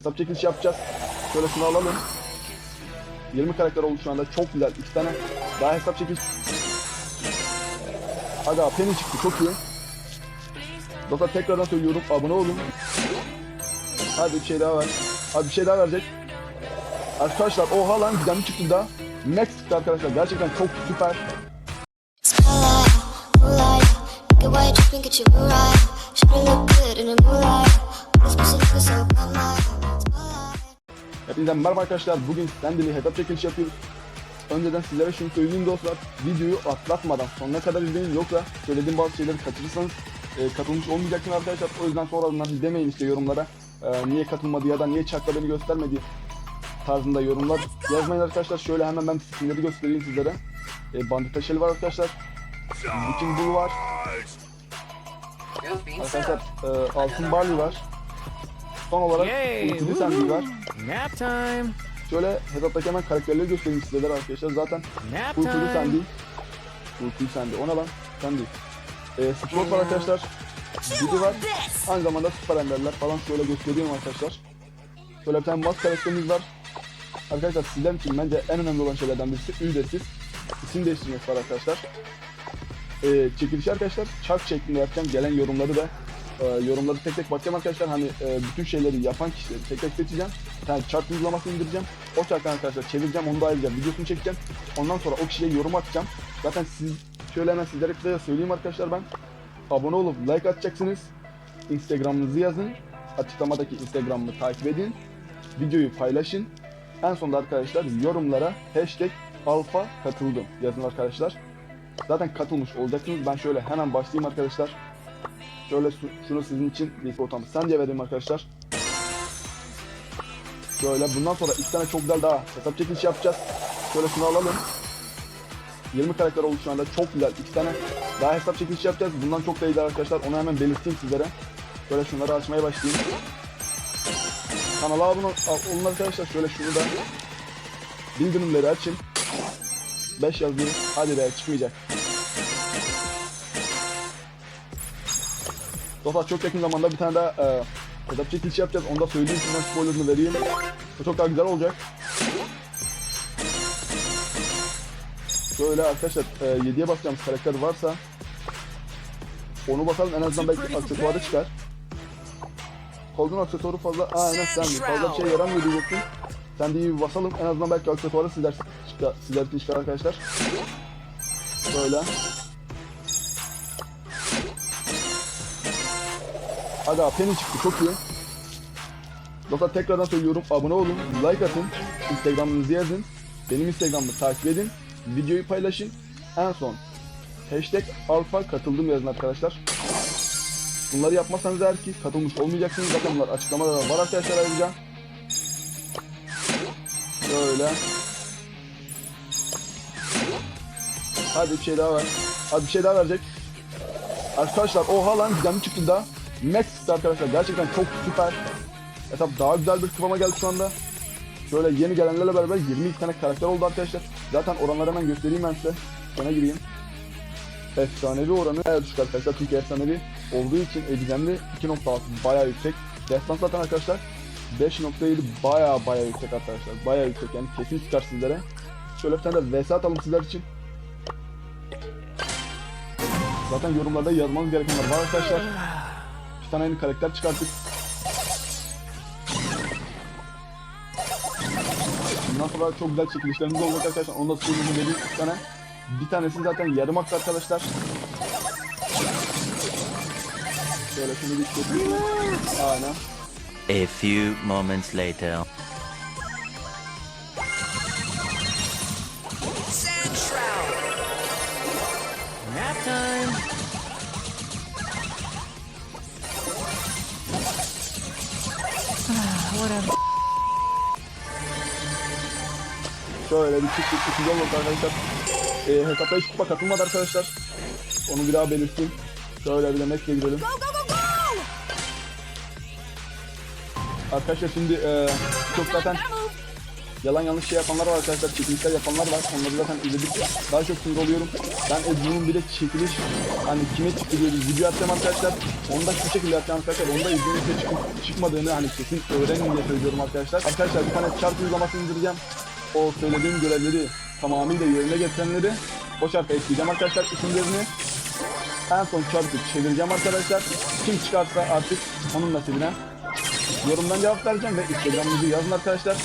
Hesap çekilişi yapacağız. Şöyle şunu alalım. 20 karakter oldu şu anda. Çok güzel. 2 tane daha hesap çekilişi. Aga Penny çıktı. Çok iyi. Dostlar tekrardan söylüyorum. Abone olun. Hadi bir şey daha ver. Hadi bir şey daha verecek. Arkadaşlar oha lan gizemli çıktı da. Max çıktı arkadaşlar. Gerçekten çok süper. Get Hepinize merhaba arkadaşlar. Bugün Standy'li hesap çekilişi yapıyoruz. Önceden sizlere şunu söyleyeyim dostlar. Videoyu atlatmadan sonuna kadar izleyin. Yoksa söylediğim bazı şeyleri kaçırırsanız e, katılmış olmayacaksınız arkadaşlar. O yüzden sonradan demeyin işte yorumlara. E, niye katılmadı ya da niye çakla beni göstermedi tarzında yorumlar yazmayın arkadaşlar. Şöyle hemen ben skinleri göstereyim sizlere. E, bandit taşeli var arkadaşlar. Viking Bull var. Arkadaşlar e, altın barley var. Son olarak ultili sandy var. Nap time! Şöyle hesaptaki hemen karakterleri göstereyim sizlere arkadaşlar. Zaten Nap Full'u sen time! değil. Full sen değil. Ona lan. Sen değil. Ee, Sprout var arkadaşlar. Didi var. Aynı zamanda Süper Ender'ler falan şöyle göstereyim arkadaşlar. Şöyle bir tane mask karakterimiz var. Arkadaşlar sizler için bence en önemli olan şeylerden birisi ücretsiz. İsim değiştirmek var arkadaşlar. Ee, çekilişi arkadaşlar çark şeklinde yapacağım. Gelen yorumları da e, yorumları tek tek bakacağım arkadaşlar. Hani e, bütün şeyleri yapan kişileri tek tek seçeceğim. Tane çark uygulamasını indireceğim. O çarktan arkadaşlar çevireceğim. Onu da ayrıca videosunu çekeceğim. Ondan sonra o kişiye yorum atacağım. Zaten siz şöyle hemen sizlere kısaca söyleyeyim arkadaşlar ben. Abone olup like atacaksınız. Instagram'ınızı yazın. Açıklamadaki Instagram'ımı takip edin. Videoyu paylaşın. En sonunda arkadaşlar yorumlara hashtag alfa katıldım yazın arkadaşlar. Zaten katılmış olacaksınız. Ben şöyle hemen başlayayım arkadaşlar. Şöyle su- şunu sizin için bir ortamı sence vereyim arkadaşlar. Şöyle bundan sonra iki tane çok güzel daha hesap çekilişi yapacağız. Şöyle şunu alalım. 20 karakter oldu şu anda. Çok güzel. iki tane daha hesap çekilişi yapacağız. Bundan çok da iyiler arkadaşlar. Onu hemen belirteyim sizlere. Şöyle şunları açmaya başlayayım. Kanala abone ol- olun arkadaşlar. Şöyle şunu da bildirimleri açın. 5 yazayım. Hadi be çıkmayacak. Dostlar çok yakın zamanda bir tane daha e, hesap çekilişi yapacağız. Onu da söyleyeyim şimdiden spoilerını vereyim. O çok daha güzel olacak. Şöyle arkadaşlar e, 7'ye basacağımız karakter varsa onu basalım en azından belki aksesuarı çıkar. Kolduğun aksesuarı fazla... Aa aynen sen. Fazla bir şey yaramıyor diyecektim. Sen de iyi bir basalım. En azından belki aksesuarı sizler, sizler için çıkar arkadaşlar. Böyle. Aga Penny çıktı çok iyi. Dostlar tekrardan söylüyorum abone olun, like atın, Instagram'ınızı yazın, benim Instagram'ımı takip edin, videoyu paylaşın. En son hashtag alfa katıldım yazın arkadaşlar. Bunları yapmazsanız eğer ki katılmış olmayacaksınız. Zaten bunlar açıklamada da var arkadaşlar ayrıca. Şöyle. Hadi bir şey daha ver. Hadi bir şey daha verecek. Arkadaşlar oha lan gizemli çıktı da. Max arkadaşlar. Gerçekten çok süper. Hesap daha güzel bir kıvama geldi şu anda. Şöyle yeni gelenlerle beraber 22 tane karakter oldu arkadaşlar. Zaten oranları hemen göstereyim ben size. Sona gireyim. Efsanevi oranı bayağı düşük arkadaşlar. Çünkü efsanevi olduğu için e, gizemli 2.6 bayağı yüksek. Destans zaten arkadaşlar 5.7 bayağı bayağı yüksek arkadaşlar. Bayağı yüksek yani kesin çıkar sizlere. Şöyle bir tane de vs atalım sizler için. Zaten yorumlarda yazmanız gerekenler var arkadaşlar. Bir tane yeni karakter çıkarttık. Bundan sonra çok güzel çekilişlerimiz olacak arkadaşlar. Onu da söyleyeyim vereyim bir tane. Bir tanesi zaten yarım aksa arkadaşlar. Şöyle şunu bir götüreyim. Aynen. A few moments later. Nap time! Whatever. Şöyle bir çık çık güzel oldu arkadaşlar. Ee, hesapta hiç kupa katılmadı arkadaşlar. Onu bir daha belirteyim. Şöyle bir de Max'e girelim. Arkadaşlar şimdi e, çok zaten yalan yanlış şey yapanlar var arkadaşlar. Çekilişler yapanlar var. Onları zaten izledik. Daha çok sinir oluyorum. Ben Edwin'in bile çekiliş hani kime çıktı diye video atacağım arkadaşlar. Onu da şu şekilde yapacağım arkadaşlar. Onu da izlemekte çıkıp çıkmadığını hani kesin öğrenin diye söylüyorum arkadaşlar. Arkadaşlar bir tane çarpı uygulamasını indireceğim. O söylediğim görevleri tamamıyla yerine getirenleri o çarpı ekleyeceğim arkadaşlar isimlerini. En son çarpı çevireceğim arkadaşlar. Kim çıkarsa artık onun nasibine. Yorumdan cevap vereceğim ve Instagram'ımızı yazın arkadaşlar.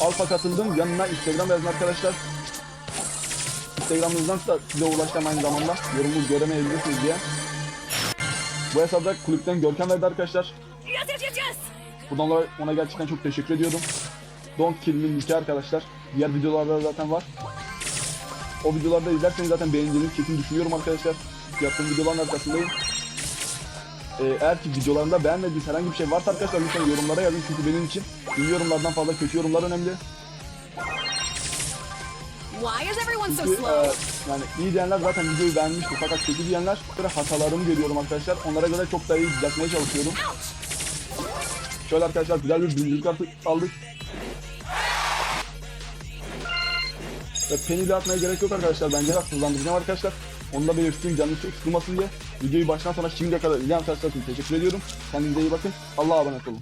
Alfa katıldım yanına Instagram yazın arkadaşlar. Instagram'ınızdan da size ulaşacağım aynı zamanda. Yorumu göremeyebilirsiniz diye. Bu hesapta kulüpten Görkem verdi arkadaşlar. Buradan dolayı ona gerçekten çok teşekkür ediyorum. Don't Kill Me Nicky arkadaşlar. Diğer videolarda zaten var. O videolarda izlerseniz zaten beğendiğinizi kesin düşünüyorum arkadaşlar. Yaptığım videoların arkasındayım. Ee, eğer ki videolarımda beğenmediğiniz herhangi bir şey varsa arkadaşlar lütfen yorumlara yazın çünkü benim için iyi yorumlardan fazla kötü yorumlar önemli. Why is everyone so Çünkü, slow? e, yani iyi diyenler zaten videoyu beğenmişti fakat kötü diyenler böyle hatalarımı görüyorum arkadaşlar. Onlara göre çok daha iyi düzeltmeye çalışıyorum. Şöyle arkadaşlar güzel bir birincilik kartı aldık. Ve penny de atmaya gerek yok arkadaşlar. Ben biraz hızlandıracağım arkadaşlar. Onu da belirteyim canınız sıkılmasın diye. Videoyu baştan sona şimdiye kadar izleyen arkadaşlar için teşekkür ediyorum. Kendinize iyi bakın. Allah'a emanet olun.